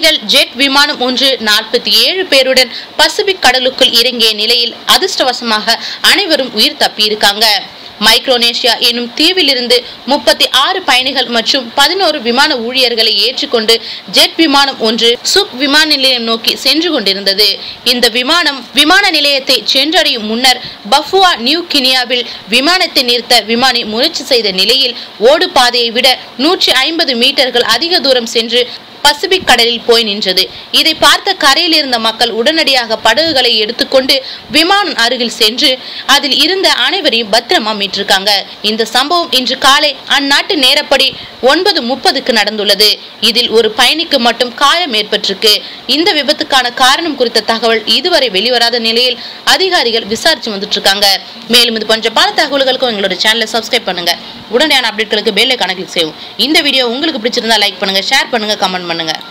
பயணிகள் ஜெட் விமானம் ஒன்று நாற்பத்தி ஏழு பேருடன் பசிபிக் கடலுக்குள் இறங்கிய நிலையில் அதிர்ஷ்டவசமாக அனைவரும் உயிர் தப்பியிருக்காங்க. மைக்ரோனேஷியா எனும் தீவிலிருந்து முப்பத்தி ஆறு பயணிகள் மற்றும் பதினோரு விமான ஊழியர்களை ஏற்றுக்கொண்டு ஜெட் விமானம் ஒன்று சுக் விமான நிலையம் நோக்கி சென்று கொண்டிருந்தது. இந்த விமானம் விமான நிலையத்தை சென்றடையும் முன்னர் பஃபுவா நியூ கினியாவில் விமானத்தை நிறுத்த விமானி முயற்சி செய்த நிலையில் ஓடு பாதையை விட நூற்றி ஐம்பது மீட்டர்கள் அதிக தூரம் சென்று பசிபிக் கடலில் போய் நின்றது. இதை பார்த்த கரையில் இருந்த மக்கள் உடனடியாக படகுகளை எடுத்துக்கொண்டு விமானம் அருகில் சென்று அதில் இருந்த அனைவரையும் பத்திரமா மீட்டிருக்காங்க. இந்த சம்பவம் இன்று காலை அந்நாட்டு நேரப்படி ஒன்பது முப்பதுக்கு நடந்துள்ளது. இதில் ஒரு பயணிக்கு மட்டும் காயம் ஏற்பட்டிருக்கு. இந்த விபத்துக்கான காரணம் குறித்த தகவல் இதுவரை வெளிவராத நிலையில் அதிகாரிகள் விசாரிச்சு வந்துட்டு இருக்காங்க மேலும் இது போன்ற பல தகவல்களுக்கும் எங்களோட சேனலை சப்ஸ்கிரைப் பண்ணுங்க. உடனடியான அப்டேட்களுக்கு பெல்லை கணக்கில் செய்யும் இந்த வீடியோ உங்களுக்கு பிடிச்சிருந்தா லைக் பண்ணுங்க ஷேர் பண்ணுங்க கமெண்ட் பண்ணுங்க. பண்ணுங்கள்